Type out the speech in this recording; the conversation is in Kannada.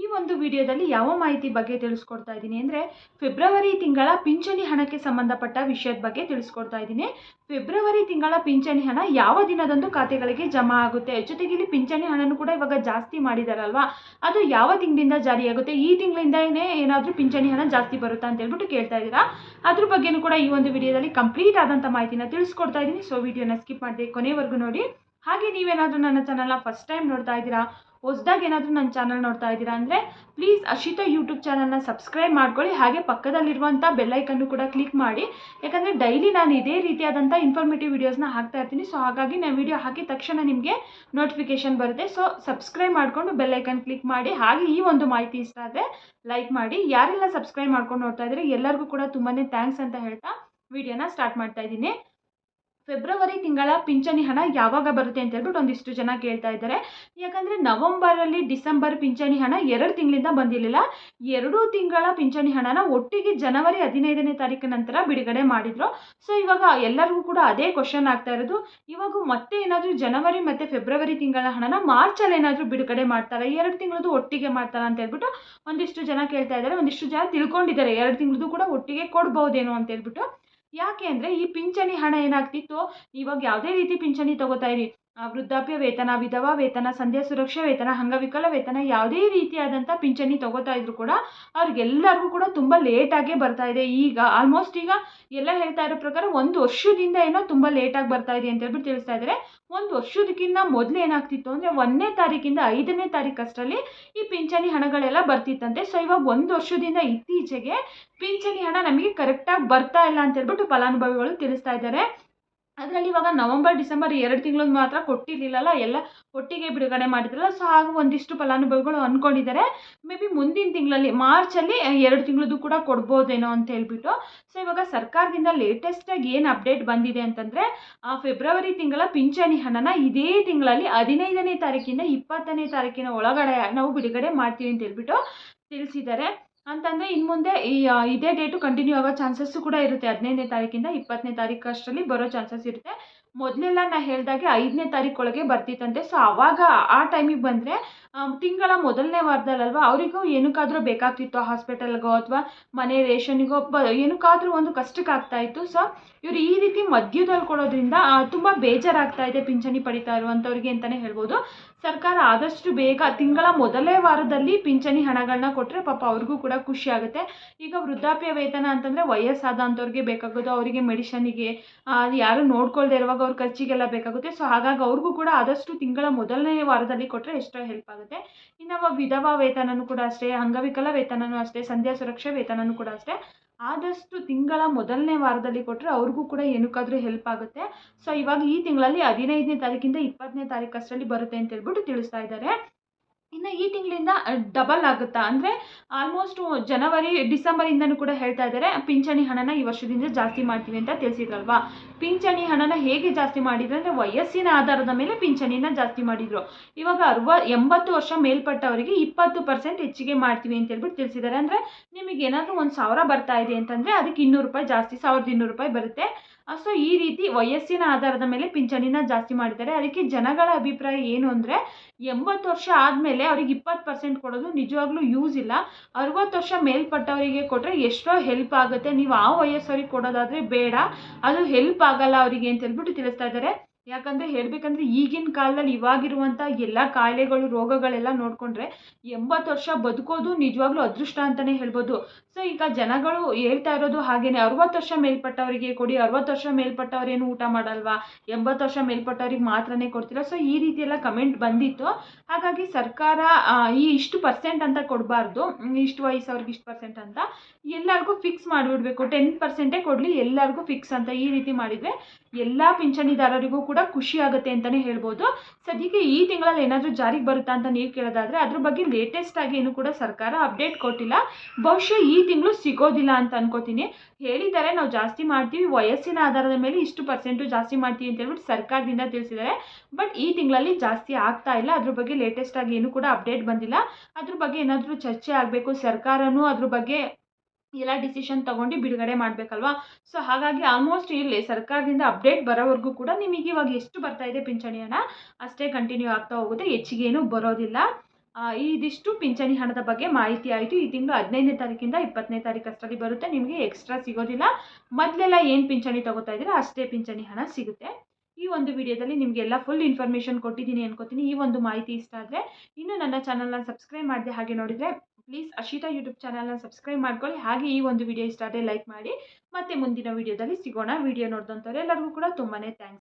ಈ ಒಂದು ವಿಡಿಯೋದಲ್ಲಿ ಯಾವ ಮಾಹಿತಿ ಬಗ್ಗೆ ತಿಳಿಸ್ಕೊಡ್ತಾ ಇದ್ದೀನಿ ಅಂದರೆ ಫೆಬ್ರವರಿ ತಿಂಗಳ ಪಿಂಚಣಿ ಹಣಕ್ಕೆ ಸಂಬಂಧಪಟ್ಟ ವಿಷಯದ ಬಗ್ಗೆ ತಿಳಿಸ್ಕೊಡ್ತಾ ಇದ್ದೀನಿ. ಫೆಬ್ರವರಿ ತಿಂಗಳ ಪಿಂಚಣಿ ಹಣ ಯಾವ ದಿನದಂದು ಖಾತೆಗಳಿಗೆ ಜಮಾ ಆಗುತ್ತೆ? ಜೊತೆಗೆ ಇಲ್ಲಿ ಪಿಂಚಣಿ ಹಣನೂ ಕೂಡ ಇವಾಗ ಜಾಸ್ತಿ ಮಾಡಿದಾರಲ್ವಾ? ಅದು ಯಾವ ತಿಂಗಳಿಂದ ಜಾರಿಯಾಗುತ್ತೆ? ಈ ತಿಂಗಳಿಂದನೇ ಏನಾದರೂ ಪಿಂಚಣಿ ಹಣ ಜಾಸ್ತಿ ಬರುತ್ತಾ ಅಂತ ಹೇಳ್ಬಿಟ್ಟು ಕೇಳ್ತಾ ಇದ್ದೀರಾ? ಅದ್ರ ಬಗ್ಗೆನೂ ಕೂಡ ಈ ಒಂದು ವಿಡಿಯೋದಲ್ಲಿ ಕಂಪ್ಲೀಟ್ ಆದಂಥ ಮಾಹಿತಿನ ತಿಳಿಸ್ಕೊಡ್ತಾ ಇದ್ದೀನಿ. ಸೊ ವಿಡಿಯೋನ ಸ್ಕಿಪ್ ಮಾಡಿದೆ ಕೊನೆವರೆಗೂ ನೋಡಿ. ಹಾಗೆ ನೀವೇನಾದರೂ ನನ್ನ ಚಾನಲ್ನ ಫಸ್ಟ್ ಟೈಮ್ ನೋಡ್ತಾ ಇದ್ದೀರಾ ಹೊಸ್ದಾಗಿ ಏನಾದರೂ ನನ್ನ ಚಾನಲ್ ನೋಡ್ತಾ ಇದ್ದೀರಾ ಅಂದರೆ ಪ್ಲೀಸ್ ಅಶಿತಾ ಯೂಟ್ಯೂಬ್ ಚಾನಲ್ನ ಸಬ್ಸ್ಕ್ರೈಬ್ ಮಾಡ್ಕೊಳ್ಳಿ, ಹಾಗೆ ಪಕ್ಕದಲ್ಲಿರುವಂಥ ಬೆಲ್ಲೈಕನ್ನು ಕೂಡ ಕ್ಲಿಕ್ ಮಾಡಿ. ಯಾಕಂದರೆ ಡೈಲಿ ನಾನು ಇದೇ ರೀತಿಯಾದಂಥ ಇನ್ಫಾರ್ಮೇಟಿವ್ ವೀಡಿಯೋಸ್ನ ಹಾಕ್ತಾ ಇರ್ತೀನಿ. ಸೊ ಹಾಗಾಗಿ ನಾನು ವಿಡಿಯೋ ಹಾಕಿದ ತಕ್ಷಣ ನಿಮಗೆ ನೋಟಿಫಿಕೇಶನ್ ಬರುತ್ತೆ. ಸೊ ಸಬ್ಸ್ಕ್ರೈಬ್ ಮಾಡಿಕೊಂಡು ಬೆಲ್ಲೈಕನ್ ಕ್ಲಿಕ್ ಮಾಡಿ. ಹಾಗೆ ಈ ಒಂದು ಮಾಹಿತಿ ಇಷ್ಟ ಆದರೆ ಲೈಕ್ ಮಾಡಿ. ಯಾರೆಲ್ಲ ಸಬ್ಸ್ಕ್ರೈಬ್ ಮಾಡ್ಕೊಂಡು ನೋಡ್ತಾ ಇದ್ದೀರಿ, ಎಲ್ಲರಿಗೂ ಕೂಡ ತುಂಬಾ ಥ್ಯಾಂಕ್ಸ್ ಅಂತ ಹೇಳ್ತಾ ವಿಡಿಯೋನ ಸ್ಟಾರ್ಟ್ ಮಾಡ್ತಾ ಇದ್ದೀನಿ. ಫೆಬ್ರವರಿ ತಿಂಗಳ ಪಿಂಚಣಿ ಹಣ ಯಾವಾಗ ಬರುತ್ತೆ ಅಂತ ಹೇಳ್ಬಿಟ್ಟು ಒಂದಿಷ್ಟು ಜನ ಕೇಳ್ತಾ ಇದ್ದಾರೆ. ಯಾಕಂದರೆ ನವಂಬರಲ್ಲಿ ಡಿಸೆಂಬರ್ ಪಿಂಚಣಿ ಹಣ ಎರಡು ತಿಂಗಳಿಂದ ಬಂದಿರಲಿಲ್ಲ. ಎರಡು ತಿಂಗಳ ಪಿಂಚಣಿ ಹಣನ ಒಟ್ಟಿಗೆ ಜನವರಿ ಹದಿನೈದನೇ ತಾರೀಕು ನಂತರ ಬಿಡುಗಡೆ ಮಾಡಿದ್ರು. ಸೊ ಇವಾಗ ಎಲ್ಲರಿಗೂ ಕೂಡ ಅದೇ ಕ್ವಶನ್ ಆಗ್ತಾ ಇರೋದು. ಇವಾಗ ಮತ್ತೆ ಏನಾದರೂ ಜನವರಿ ಮತ್ತು ಫೆಬ್ರವರಿ ತಿಂಗಳ ಹಣನ ಮಾರ್ಚಲ್ಲಿ ಏನಾದರೂ ಬಿಡುಗಡೆ ಮಾಡ್ತಾರೆ? ಎರಡು ತಿಂಗಳದು ಒಟ್ಟಿಗೆ ಮಾಡ್ತಾರ ಅಂತ ಹೇಳ್ಬಿಟ್ಟು ಒಂದಿಷ್ಟು ಜನ ಕೇಳ್ತಾ ಇದ್ದಾರೆ. ಒಂದಿಷ್ಟು ಜನ ತಿಳ್ಕೊಂಡಿದ್ದಾರೆ. ಎರಡು ತಿಂಗಳದು ಕೂಡ ಒಟ್ಟಿಗೆ ಕೊಡ್ಬೋದೇನೋ ಅಂತ ಹೇಳ್ಬಿಟ್ಟು. ಯಾಕೆ ಅಂದರೆ ಈ ಪಿಂಚಣಿ ಹಣ ಏನಾಗ್ತಿತ್ತು? ಇವಾಗ ಯಾವುದೇ ರೀತಿ ಪಿಂಚಣಿ ತಗೋತಾ ಇರಿ. ವೃದ್ಧಾಪ್ಯ ವೇತನ, ವಿಧವಾ ವೇತನ, ಸಂಧ್ಯಾ ಸುರಕ್ಷಾ ವೇತನ, ಅಂಗವಿಕಲ ವೇತನ ಯಾವುದೇ ರೀತಿಯಾದಂಥ ಪಿಂಚಣಿ ತಗೋತಾ ಇದ್ರು ಕೂಡ ಅವ್ರಿಗೆಲ್ಲರಿಗೂ ಕೂಡ ತುಂಬ ಲೇಟಾಗೇ ಬರ್ತಾ ಇದೆ. ಈಗ ಆಲ್ಮೋಸ್ಟ್ ಈಗ ಎಲ್ಲ ಹೇಳ್ತಾ ಇರೋ ಪ್ರಕಾರ ಒಂದು ವರ್ಷದಿಂದ ಏನೋ ತುಂಬ ಲೇಟಾಗಿ ಬರ್ತಾ ಇದೆ ಅಂತ ಹೇಳ್ಬಿಟ್ಟು ತಿಳಿಸ್ತಾ ಇದ್ದಾರೆ. ಒಂದು ವರ್ಷದಕ್ಕಿಂತ ಮೊದಲು ಏನಾಗ್ತಿತ್ತು ಅಂದರೆ ಒಂದನೇ ತಾರೀಕಿಂದ ಐದನೇ ತಾರೀಕು ಅಷ್ಟರಲ್ಲಿ ಈ ಪಿಂಚಣಿ ಹಣಗಳೆಲ್ಲ ಬರ್ತಿತ್ತಂತೆ. ಸೊ ಇವಾಗ ಒಂದು ವರ್ಷದಿಂದ ಇತ್ತೀಚೆಗೆ ಪಿಂಚಣಿ ಹಣ ನಮಗೆ ಕರೆಕ್ಟಾಗಿ ಬರ್ತಾ ಇಲ್ಲ ಅಂತ ಹೇಳ್ಬಿಟ್ಟು ಫಲಾನುಭವಿಗಳು ತಿಳಿಸ್ತಾ ಇದ್ದಾರೆ. ಅದರಲ್ಲಿ ಇವಾಗ ನವಂಬರ್, ಡಿಸೆಂಬರ್ ಎರಡು ತಿಂಗಳು ಮಾತ್ರ ಕೊಟ್ಟಿರಲಿಲ್ಲಲ್ಲ, ಎಲ್ಲ ಒಟ್ಟಿಗೆ ಬಿಡುಗಡೆ ಮಾಡಿದ್ರಲ್ಲ, ಸೊ ಹಾಗೂ ಒಂದಿಷ್ಟು ಫಲಾನುಭವಿಗಳು ಅಂದ್ಕೊಂಡಿದ್ದಾರೆ ಮೇ ಬಿ ಮುಂದಿನ ತಿಂಗಳಲ್ಲಿ, ಮಾರ್ಚಲ್ಲಿ ಎರಡು ತಿಂಗಳದ್ದು ಕೂಡ ಕೊಡ್ಬೋದೇನೋ ಅಂತ ಹೇಳ್ಬಿಟ್ಟು. ಸೊ ಇವಾಗ ಸರ್ಕಾರದಿಂದ ಲೇಟೆಸ್ಟಾಗಿ ಏನು ಅಪ್ಡೇಟ್ ಬಂದಿದೆ ಅಂತಂದರೆ ಫೆಬ್ರವರಿ ತಿಂಗಳ ಪಿಂಚಣಿ ಹಣನ ಇದೇ ತಿಂಗಳಲ್ಲಿ ಹದಿನೈದನೇ ತಾರೀಕಿಂದ ಇಪ್ಪತ್ತನೇ ತಾರೀಕಿನ ಒಳಗಡೆ ನಾವು ಬಿಡುಗಡೆ ಮಾಡ್ತೀವಿ ಅಂತ ಹೇಳ್ಬಿಟ್ಟು ತಿಳಿಸಿದ್ದಾರೆ. ಅಂತಂದರೆ ಇನ್ನು ಮುಂದೆ ಈ ಇದೇ ಡೇಟು ಕಂಟಿನ್ಯೂ ಆಗೋ ಚಾನ್ಸಸ್ಸು ಕೂಡ ಇರುತ್ತೆ. ಹದಿನೈದನೇ ತಾರೀಕಿಂದ ಇಪ್ಪತ್ತನೇ ತಾರೀಕು ಅಷ್ಟರಲ್ಲಿ ಬರೋ ಚಾನ್ಸಸ್ ಇರುತ್ತೆ. ಮೊದಲೆಲ್ಲ ನಾ ಹೇಳ್ದಾಗೆ ಐದನೇ ತಾರೀಕೊಳಗೆ ಬರ್ತಿತ್ತಂತೆ. ಸೊ ಆವಾಗ ಆ ಟೈಮಿಗೆ ಬಂದರೆ ತಿಂಗಳ ಮೊದಲನೇ ವಾರದಲ್ಲಲ್ವಾ, ಅವರಿಗೂ ಏನಕ್ಕಾದರೂ ಬೇಕಾಗ್ತಿತ್ತು ಹಾಸ್ಪಿಟಲ್ಗೋ ಅಥವಾ ಮನೆ ರೇಷನ್ಗೋ, ಬ, ಏನಕ್ಕಾದರೂ ಒಂದು ಕಷ್ಟಕ್ಕೆ ಆಗ್ತಾ ಇತ್ತು ಸೊ ಇವರು ಈ ರೀತಿ ಮಧ್ಯದಲ್ಲಿ ಕೊಡೋದ್ರಿಂದ ತುಂಬ ಬೇಜಾರಾಗ್ತಾ ಇದೆ ಪಿಂಚಣಿ ಪಡಿತಾ ಇರುವಂಥವ್ರಿಗೆ ಅಂತಲೇ ಹೇಳ್ಬೋದು. ಸರ್ಕಾರ ಆದಷ್ಟು ಬೇಗ ತಿಂಗಳ ಮೊದಲೇ ವಾರದಲ್ಲಿ ಪಿಂಚಣಿ ಹಣಗಳನ್ನ ಕೊಟ್ಟರೆ ಪಾಪ ಅವ್ರಿಗೂ ಕೂಡ ಖುಷಿ ಆಗುತ್ತೆ. ಈಗ ವೃದ್ಧಾಪ್ಯ ವೇತನ ಅಂತಂದರೆ ವಯಸ್ಸಾದಂಥವ್ರಿಗೆ ಬೇಕಾಗೋದು, ಅವರಿಗೆ ಮೆಡಿಷನಿಗೆ ಯಾರು ನೋಡ್ಕೊಳ್ದೇ ಇರುವಾಗ ಅವ್ರ ಖರ್ಚಿಗೆಲ್ಲ ಬೇಕಾಗುತ್ತೆ. ಸೊ ಹಾಗಾಗಿ ಅವ್ರಿಗೂ ಕೂಡ ಆದಷ್ಟು ತಿಂಗಳ ಮೊದಲನೇ ವಾರದಲ್ಲಿ ಕೊಟ್ಟರೆ ಎಷ್ಟೋ ಹೆಲ್ಪ್ ಆಗುತ್ತೆ. ಇನ್ನು ಅವ ವಿಧವಾ ವೇತನನೂ ಕೂಡ ಅಷ್ಟೇ, ಅಂಗವಿಕಲ ವೇತನನೂ ಅಷ್ಟೇ, ಸಂಧ್ಯಾ ಸುರಕ್ಷಾ ವೇತನನೂ ಕೂಡ ಅಷ್ಟೇ. ಆದಷ್ಟು ತಿಂಗಳ ಮೊದಲನೇ ವಾರದಲ್ಲಿ ಕೊಟ್ಟರೆ ಅವ್ರಿಗೂ ಕೂಡ ಏನಕ್ಕಾದರೂ ಹೆಲ್ಪ್ ಆಗುತ್ತೆ. ಸೊ ಇವಾಗ ಈ ತಿಂಗಳಲ್ಲಿ ಹದಿನೈದನೇ ತಾರೀಕಿಂದ ಇಪ್ಪತ್ತನೇ ತಾರೀಕು ಅಷ್ಟರಲ್ಲಿ ಬರುತ್ತೆ ಅಂತ ಹೇಳ್ಬಿಟ್ಟು ತಿಳಿಸ್ತಾ ಇದ್ದಾರೆ. ಇನ್ನು ಈ ತಿಂಗಳಿಂದ ಡಬಲ್ ಆಗುತ್ತಾ? ಅಂದರೆ ಆಲ್ಮೋಸ್ಟ್ ಜನವರಿ ಡಿಸೆಂಬರಿಂದನೂ ಕೂಡ ಹೇಳ್ತಾ ಇದ್ದಾರೆ ಪಿಂಚಣಿ ಹಣನ ಈ ವರ್ಷದಿಂದ ಜಾಸ್ತಿ ಮಾಡ್ತೀವಿ ಅಂತ ತಿಳಿಸಿದ್ರಲ್ವಾ? ಪಿಂಚಣಿ ಹಣನ ಹೇಗೆ ಜಾಸ್ತಿ ಮಾಡಿದ್ರು? ಅಂದರೆ ವಯಸ್ಸಿನ ಆಧಾರದ ಮೇಲೆ ಪಿಂಚಣಿನ ಜಾಸ್ತಿ ಮಾಡಿದರು. ಇವಾಗ ಅರ್ವ ಎಂಬತ್ತು ವರ್ಷ ಮೇಲ್ಪಟ್ಟವರಿಗೆ ಇಪ್ಪತ್ತು ಪರ್ಸೆಂಟ್ ಹೆಚ್ಚಿಗೆ ಮಾಡ್ತೀವಿ ಅಂತ ಹೇಳ್ಬಿಟ್ಟು ತಿಳಿಸಿದ್ದಾರೆ ಅಂದರೆ ನಿಮಗೆ ಏನಾದರೂ ಒಂದು ಸಾವಿರ ಬರ್ತಾ ಇದೆ ಅಂತಂದರೆ ಅದಕ್ಕೆ ಇನ್ನೂರು ರೂಪಾಯಿ ಜಾಸ್ತಿ, ಸಾವಿರದ ಇನ್ನೂರು ರೂಪಾಯಿ ಬರುತ್ತೆ. ಸೊ ಈ ರೀತಿ ವಯಸ್ಸಿನ ಆಧಾರದ ಮೇಲೆ ಪಿಂಚಣಿನ ಜಾಸ್ತಿ ಮಾಡಿದ್ದಾರೆ. ಅದಕ್ಕೆ ಜನಗಳ ಅಭಿಪ್ರಾಯ ಏನು ಅಂದರೆ, ಎಂಬತ್ತು ವರ್ಷ ಆದಮೇಲೆ ಅವ್ರಿಗೆ ಇಪ್ಪತ್ತು ಪರ್ಸೆಂಟ್ ಕೊಡೋದು ನಿಜವಾಗ್ಲೂ ಯೂಸ್ ಇಲ್ಲ. ಅರುವತ್ತು ವರ್ಷ ಮೇಲ್ಪಟ್ಟವರಿಗೆ ಕೊಟ್ಟರೆ ಎಷ್ಟೋ ಹೆಲ್ಪ್ ಆಗುತ್ತೆ. ನೀವು ಆ ವಯಸ್ಸವ್ರಿಗೆ ಕೊಡೋದಾದರೆ ಬೇಡ. ಅದು ಹೆಲ್ಪ್ ಆಗಲ್ಲ ಅವರಿಗೆ ಅಂತ ಹೇಳ್ಬಿಟ್ಟು ತಿಳಿಸ್ತಾ ಇದ್ದಾರೆ. ಯಾಕಂದರೆ ಹೇಳಬೇಕಂದ್ರೆ ಈಗಿನ ಕಾಲದಲ್ಲಿ ಇವಾಗಿರುವಂಥ ಎಲ್ಲ ಕಾಯಿಲೆಗಳು, ರೋಗಗಳೆಲ್ಲ ನೋಡಿಕೊಂಡ್ರೆ ಎಂಬತ್ತು ವರ್ಷ ಬದುಕೋದು ನಿಜವಾಗ್ಲೂ ಅದೃಷ್ಟ ಅಂತಲೇ ಹೇಳ್ಬೋದು. ಸೊ ಈಗ ಜನಗಳು ಹೇಳ್ತಾ ಇರೋದು ಹಾಗೇನೆ, ಅರವತ್ತು ವರ್ಷ ಮೇಲ್ಪಟ್ಟವರಿಗೆ ಕೊಡಿ, ಅರವತ್ತು ವರ್ಷ ಮೇಲ್ಪಟ್ಟವ್ರೇನು ಊಟ ಮಾಡಲ್ವಾ, ಎಂಬತ್ತು ವರ್ಷ ಮೇಲ್ಪಟ್ಟವ್ರಿಗೆ ಮಾತ್ರನೇ ಕೊಡ್ತೀರಾ? ಸೊ ಈ ರೀತಿ ಎಲ್ಲ ಕಮೆಂಟ್ ಬಂದಿತ್ತು. ಹಾಗಾಗಿ ಸರ್ಕಾರ ಈ ಇಷ್ಟು ಪರ್ಸೆಂಟ್ ಅಂತ ಕೊಡಬಾರ್ದು ಇಷ್ಟು ವಯಸ್ಸವ್ರಿಗೆ ಇಷ್ಟು ಪರ್ಸೆಂಟ್ ಅಂತ. ಎಲ್ಲರಿಗೂ ಫಿಕ್ಸ್ ಮಾಡಿಬಿಡ್ಬೇಕು, ಟೆನ್ ಪರ್ಸೆಂಟೇ ಕೊಡಲಿ, ಎಲ್ಲರಿಗೂ ಫಿಕ್ಸ್ ಅಂತ ಈ ರೀತಿ ಮಾಡಿದರೆ ಎಲ್ಲ ಪಿಂಚಣಿದಾರರಿಗೂ ಖುಷಿ ಆಗುತ್ತೆ ಅಂತಲೇ ಹೇಳ್ಬೋದು. ಸದ್ಯಕ್ಕೆ ಈ ತಿಂಗಳಲ್ಲಿ ಏನಾದರೂ ಜಾರಿಗೆ ಬರುತ್ತಾ ಅಂತ ನೀವು ಕೇಳೋದಾದರೆ ಅದ್ರ ಬಗ್ಗೆ ಲೇಟೆಸ್ಟ್ ಆಗಿ ಏನು ಕೂಡ ಸರ್ಕಾರ ಅಪ್ಡೇಟ್ ಕೊಟ್ಟಿಲ್ಲ. ಬಹುಶಃ ಈ ತಿಂಗಳು ಸಿಗೋದಿಲ್ಲ ಅಂತ ಅನ್ಕೋತೀನಿ. ಹೇಳಿದ್ದಾರೆ ನಾವು ಜಾಸ್ತಿ ಮಾಡ್ತೀವಿ, ವಯಸ್ಸಿನ ಆಧಾರದ ಮೇಲೆ ಇಷ್ಟು ಪರ್ಸೆಂಟು ಜಾಸ್ತಿ ಮಾಡ್ತೀವಿ ಅಂತ ಹೇಳ್ಬಿಟ್ಟು ಸರ್ಕಾರದಿಂದ ತಿಳಿಸಿದ್ದಾರೆ. ಬಟ್ ಈ ತಿಂಗಳಲ್ಲಿ ಜಾಸ್ತಿ ಆಗ್ತಾ ಇಲ್ಲ. ಅದ್ರ ಬಗ್ಗೆ ಲೇಟೆಸ್ಟ್ ಆಗಿ ಏನು ಕೂಡ ಅಪ್ಡೇಟ್ ಬಂದಿಲ್ಲ. ಅದ್ರ ಬಗ್ಗೆ ಏನಾದರೂ ಚರ್ಚೆ ಆಗಬೇಕು ಸರ್ಕಾರನೂ ಅದ್ರ ಬಗ್ಗೆ ಎಲ್ಲ ಡಿಸಿಷನ್ ತಗೊಂಡು ಬಿಡುಗಡೆ ಮಾಡಬೇಕಲ್ವಾ? ಸೊ ಹಾಗಾಗಿ ಆಲ್ಮೋಸ್ಟ್ ಇಲ್ಲಿ ಸರ್ಕಾರದಿಂದ ಅಪ್ಡೇಟ್ ಬರೋವರೆಗೂ ಕೂಡ ನಿಮಗೆ ಇವಾಗ ಎಷ್ಟು ಬರ್ತಾ ಇದೆ ಪಿಂಚಣಿ ಹಣ ಅಷ್ಟೇ ಕಂಟಿನ್ಯೂ ಆಗ್ತಾ ಹೋಗುತ್ತೆ, ಹೆಚ್ಚಿಗೇನು ಬರೋದಿಲ್ಲ. ಇದಿಷ್ಟು ಪಿಂಚಣಿ ಹಣದ ಬಗ್ಗೆ ಮಾಹಿತಿ ಆಯಿತು. ಈ ತಿಂಗಳು ಹದಿನೈದನೇ ತಾರೀಕಿಂದ ಇಪ್ಪತ್ತನೇ ತಾರೀಕು ಅಷ್ಟರಲ್ಲಿ ಬರುತ್ತೆ. ನಿಮಗೆ ಎಕ್ಸ್ಟ್ರಾ ಸಿಗೋದಿಲ್ಲ. ಮೊದಲೆಲ್ಲ ಏನು ಪಿಂಚಣಿ ತಗೋತಾ ಇದ್ದೀರಾ, ಅಷ್ಟೇ ಪಿಂಚಣಿ ಹಣ ಸಿಗುತ್ತೆ. ಈ ಒಂದು ವಿಡಿಯೋದಲ್ಲಿ ನಿಮಗೆಲ್ಲ ಫುಲ್ ಇನ್ಫಾರ್ಮೇಷನ್ ಕೊಟ್ಟಿದ್ದೀನಿ ಅನ್ಕೋತೀನಿ. ಈ ಒಂದು ಮಾಹಿತಿ ಇಷ್ಟ ಆದರೆ ಇನ್ನೂ ನನ್ನ ಚಾನಲ್ನ ಸಬ್ಸ್ಕ್ರೈಬ್ ಮಾಡಿದೆ ಹಾಗೆ ನೋಡಿದರೆ ಪ್ಲೀಸ್ ಅಶಿತಾ ಯೂಟ್ಯೂಬ್ ಚಾನಲ್ನ ಸಬ್ಸ್ಕ್ರೈಬ್ ಮಾಡ್ಕೊಳ್ಳಿ. ಹಾಗೆ ಈ ಒಂದು ವಿಡಿಯೋ ಇಷ್ಟ ಆದರೆ ಲೈಕ್ ಮಾಡಿ. ಮತ್ತೆ ಮುಂದಿನ ವಿಡಿಯೋದಲ್ಲಿ ಸಿಗೋಣ. ವಿಡಿಯೋ ನೋಡಿದಂಥವ್ರು ಎಲ್ಲರಿಗೂ ಕೂಡ ತುಂಬಾ ಥ್ಯಾಂಕ್ಸ್